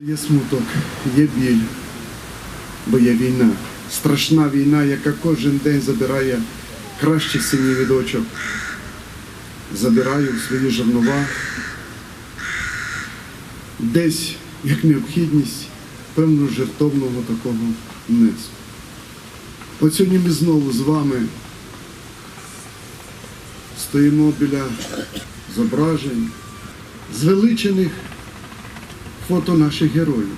Є смуток, є біль, бо є війна. Страшна війна, яка кожен день забирає кращі синів від очок, забирає в свої жернова. Десь як необхідність певного жертовного такого внеску. От сьогодні ми знову з вами стоїмо біля зображень, звеличених фото наших героїв.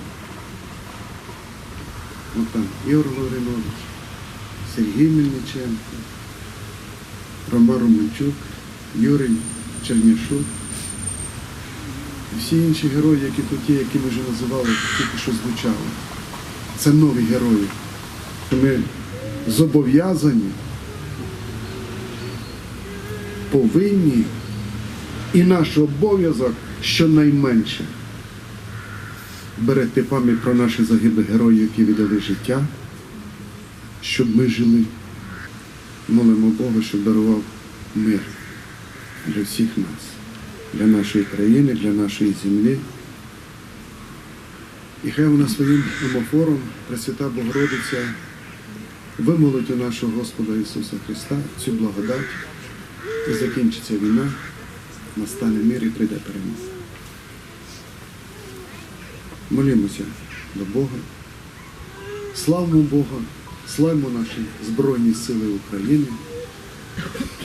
От там Ігор Лавринович, Сергій Мельниченко, Роман Романчук, Юрій Черняшук. Всі інші герої, які тут є, які ми вже називали, тільки що звучали. Це нові герої. Ми зобов'язані, повинні і наш обов'язок щонайменше берегти пам'ять про наших загиблих героїв, які віддали життя, щоб ми жили. Молимо Бога, щоб дарував мир для всіх нас, для нашої країни, для нашої землі. І хай вона своїм омофором, Пресвята Богородиця, вимолить у нашого Господа Ісуса Христа цю благодать, і закінчиться війна, настане мир і прийде перемога. Молімося до Бога. Славимо Бога, славимо наші Збройні Сили України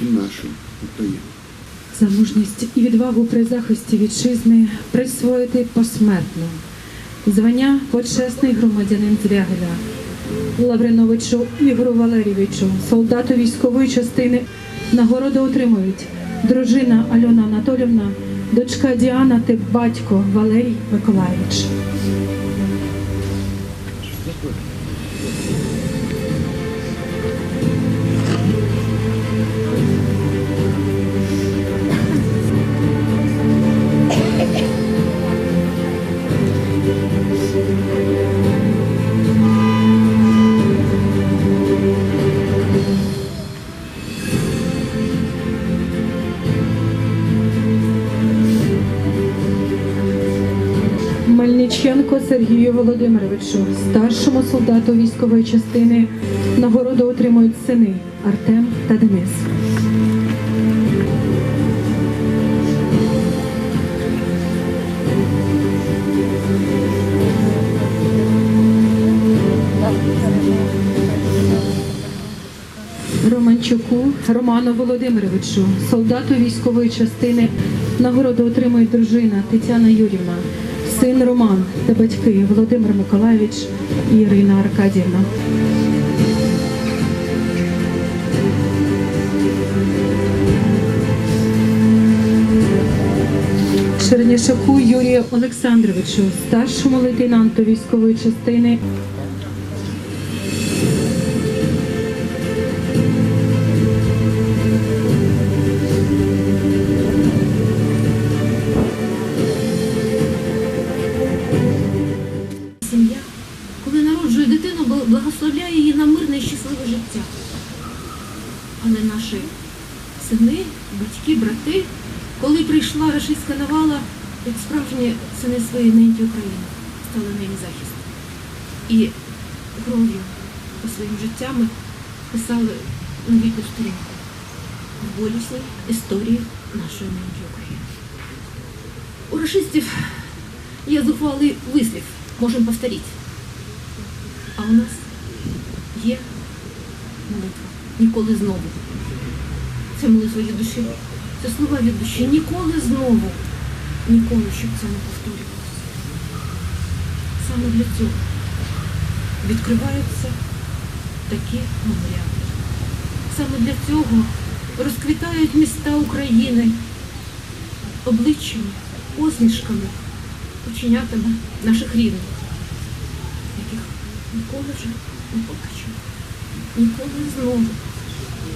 і нашу Україну. За мужність і відвагу при захисті вітчизни присвоїти посмертно звання почесний громадянин Звягеля Лавриновичу Ігору Валерійовичу, солдату військової частини. Нагороду отримують дружина Альона Анатолівна, дочка Діана ти батько Валерій Миколаївич. Мельниченко Сергію Володимировичу, старшому солдату військової частини. Нагороду отримують сини Артем та Денис. Романчуку Роману Володимировичу, солдату військової частини. Нагороду отримує дружина Тетяна Юрівна, син Роман та батьки Володимир Миколаївич і Ірина Аркадівна. Черняшаку Юрію Олександровичу, старшому лейтенанту військової частини. Батьки, брати, коли прийшла рашистська навала, як справжні сини своєї неньки України, стали на їм захист. І кров'ю та своїм життями писали новітню сторінку в болісній історії нашої неньки України. У рашистів є зухвалий вислів, можемо повторити. А у нас є молитва. Ніколи знову. Молитва від душі. Це слова від душі. Ніколи знову. Ніколи, щоб це не повторювалося. Саме для цього відкриваються такі меморіали. Саме для цього розквітають міста України обличчями, посмішками, оченятами наших рідних, яких ніколи вже не побачимо. Ніколи знову.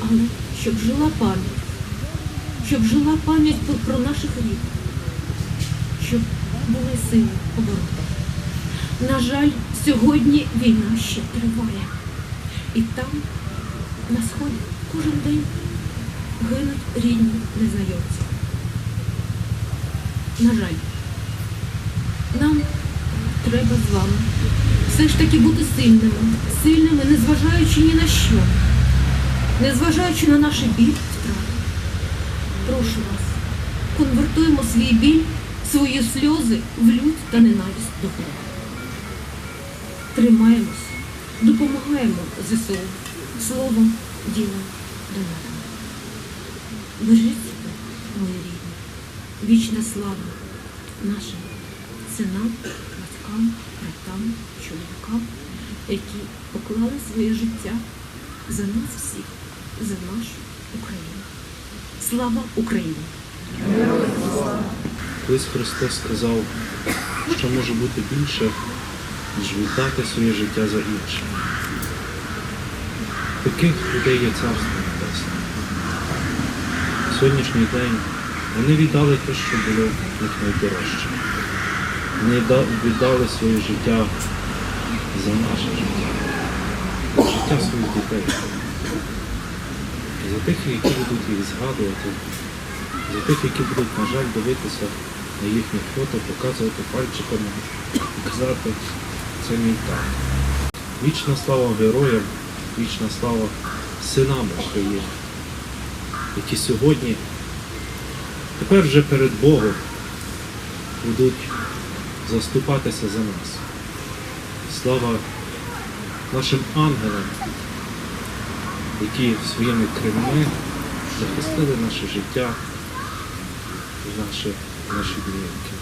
Але щоб жила пам'ять, щоб жила пам'ять про- наших рідних, щоб були сили оборони. На жаль, сьогодні війна ще триває. І там, на сході, кожен день гинуть рідні незнайомці. На жаль, нам треба з вами. Все ж таки бути сильними, сильними, незважаючи ні на що, незважаючи на наші біль втрати. Прошу вас, конвертуємо свій біль, свої сльози в лють та ненависть до Бога. Тримаємось, допомагаємо ЗСУ словом, ділом, донатом. Бережіть себе, мої рідні, вічна слава нашим синам, батькам, братам, чоловікам, які поклали своє життя за нас всіх, за нашу Україну. Слава Україні! Колись Христос сказав, що може бути більше, ніж віддати своє життя за інших. Таких людей є царство небесне. Сьогоднішній день вони віддали те, що було них найдорожче. Вони віддали своє життя за наше життя, життя своїх дітей. За тих, які будуть їх згадувати, за тих, які будуть, на жаль, дивитися на їхні фото, показувати пальчиками казати, це мій тато. Вічна слава героям, вічна слава синам України, які сьогодні, тепер вже перед Богом будуть заступатися за нас. Слава нашим ангелам, які своїми крилами захистили наше життя і наші, наші домівки.